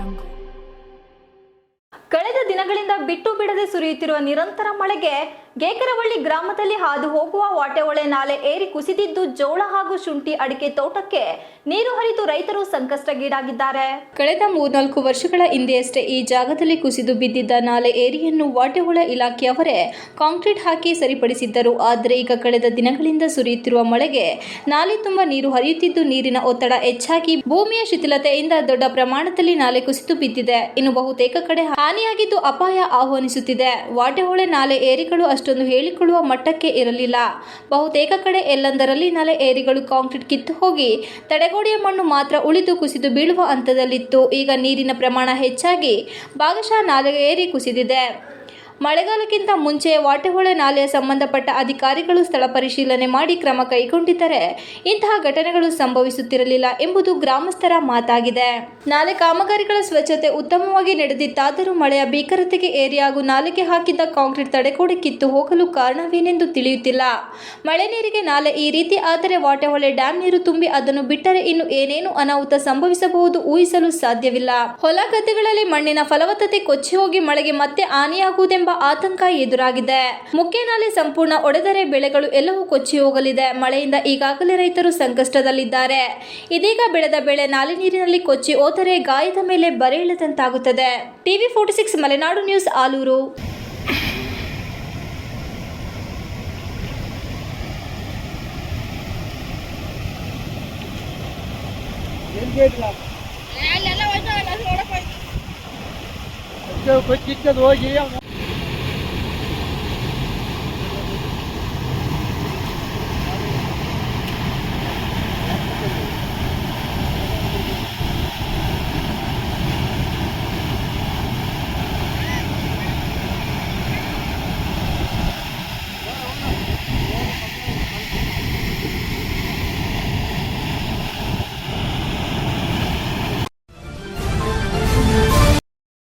jungle. ಸುರಿಯುತ್ತಿರುವ ನಿರಂತರ ಮಳೆಗೆ ಗೇಕರವಳ್ಳಿ ಗ್ರಾಮದಲ್ಲಿ ಹಾದು ಹೋಗುವ ವಾಟೆಹೊಳೆ ನಾಲೆ ಏರಿ ಕುಸಿದಿದ್ದು ಜೋಳ ಹಾಗೂ ಶುಂಠಿ ಅಡಿಕೆ ತೋಟಕ್ಕೆ ನೀರು ಹರಿದು ರೈತರು ಸಂಕಷ್ಟಗೀಡಾಗಿದ್ದಾರೆ ಕಳೆದ ಮೂರ್ನಾಲ್ಕು ವರ್ಷಗಳ ಹಿಂದೆಯಷ್ಟೇ ಈ ಜಾಗದಲ್ಲಿ ಕುಸಿದು ಬಿದ್ದಿದ್ದ ನಾಲೆ ಏರಿಯನ್ನು ವಾಟೆಹೊಳೆ ಇಲಾಖೆಯವರೇ ಕಾಂಕ್ರೀಟ್ ಹಾಕಿ ಸರಿಪಡಿಸಿದ್ದರು. ಆದರೆ ಈಗ ಕಳೆದ ದಿನಗಳಿಂದ ಸುರಿಯುತ್ತಿರುವ ಮಳೆಗೆ ನಾಲೆ ತುಂಬ ನೀರು ಹರಿಯುತ್ತಿದ್ದು ನೀರಿನ ಒತ್ತಡ ಹೆಚ್ಚಾಗಿ ಭೂಮಿಯ ಶಿಥಿಲತೆಯಿಂದ ದೊಡ್ಡ ಪ್ರಮಾಣದಲ್ಲಿ ನಾಲೆ ಕುಸಿದು ಬಿದ್ದಿದೆ. ಇನ್ನು ಬಹುತೇಕ ಕಡೆ ಹಾನಿಯಾಗಿದ್ದು ಅಪಾಯ ಆಹ್ವಾನಿಸುತ್ತಿದೆ. ವಾಟೆಹೊಳೆ ನಾಲೆ ಏರಿಗಳು ಅಷ್ಟೊಂದು ಹೇಳಿಕೊಳ್ಳುವ ಮಟ್ಟಕ್ಕೆ ಇರಲಿಲ್ಲ. ಬಹುತೇಕ ಕಡೆ ಎಲ್ಲಂದರಲ್ಲಿ ನಾಲೆ ಏರಿಗಳು ಕಾಂಕ್ರೀಟ್ ಕಿತ್ತು ಹೋಗಿ, ತಡೆಗೋಡೆಯ ಮಣ್ಣು ಮಾತ್ರ ಉಳಿದು ಕುಸಿದು ಬೀಳುವ ಹಂತದಲ್ಲಿತ್ತು. ಈಗ ನೀರಿನ ಪ್ರಮಾಣ ಹೆಚ್ಚಾಗಿ ಭಾಗಶಃ ನಾಲೆ ಏರಿ ಕುಸಿದಿದೆ. ಮಳೆಗಾಲಕ್ಕಿಂತ ಮುಂಚೆ ವಾಟೆಹೊಳೆ ನಾಲೆಯ ಸಂಬಂಧಪಟ್ಟ ಅಧಿಕಾರಿಗಳು ಸ್ಥಳ ಪರಿಶೀಲನೆ ಮಾಡಿ ಕ್ರಮ ಕೈಗೊಂಡಿದ್ದರೆ. ಇಂತಹ ಘಟನೆಗಳು ಸಂಭವಿಸುತ್ತಿರಲಿಲ್ಲ ಎಂಬುದು ಗ್ರಾಮಸ್ಥರ ಮಾತಾಗಿದೆ. ನಾಲೆ ಕಾಮಗಾರಿಗಳ ಸ್ವಚ್ಛತೆ ಉತ್ತಮವಾಗಿ ನಡೆದಿತ್ತಾದರೂ ಮಳೆಯ ಭೀಕರತೆಗೆ ಏರಿ ಹಾಗೂ ನಾಲೆಗೆ ಹಾಕಿದ್ದ ಕಾಂಕ್ರೀಟ್ ತಡೆಗೋಡೆ ಕಿತ್ತು ಹೋಗಲು ಕಾರಣವೇನೆಂದು ತಿಳಿಯುತ್ತಿಲ್ಲ. ಮಳೆ ನೀರಿಗೆ ನಾಲೆ ಈ ರೀತಿ ಆದರೆ ವಾಟೆಹೊಳೆ ಡ್ಯಾಂ ನೀರು ತುಂಬಿ ಅದನ್ನು ಬಿಟ್ಟರೆ ಇನ್ನು ಏನೇನು ಅನಾಹುತ ಸಂಭವಿಸಬಹುದು ಊಹಿಸಲು ಸಾಧ್ಯವಿಲ್ಲ. ಹೊಲ ಗದ್ದೆಗಳಲ್ಲಿ ಮಣ್ಣಿನ ಫಲವತ್ತತೆ ಕೊಚ್ಚಿ ಹೋಗಿ ಮಳೆಗೆ ಮತ್ತೆ ಹಾನಿಯಾಗುವುದೆಂಬ ಆತಂಕ ಎದುರಾಗಿದೆ. ಮುಖ್ಯ ನಾಲೆ ಸಂಪೂರ್ಣ ಒಡೆದರೆ ಬೆಳೆಗಳು ಎಲ್ಲವೂ ಕೊಚ್ಚಿ ಹೋಗಲಿದೆ. ಮಳೆಯಿಂದ ಈಗಾಗಲೇ ರೈತರು ಸಂಕಷ್ಟದಲ್ಲಿದ್ದಾರೆ. ಇದೀಗ ಬೆಳೆದ ಬೆಳೆ ನಾಲೆ ನೀರಿನಲ್ಲಿ ಕೊಚ್ಚಿ ಹೋದರೆ ಗಾಯದ ಮೇಲೆ ಬರೆ ಇಳಿದಂತಾಗುತ್ತದೆ. TV forty six Malenadu news Alur. ಹೋಗಿ ಅವ್ನು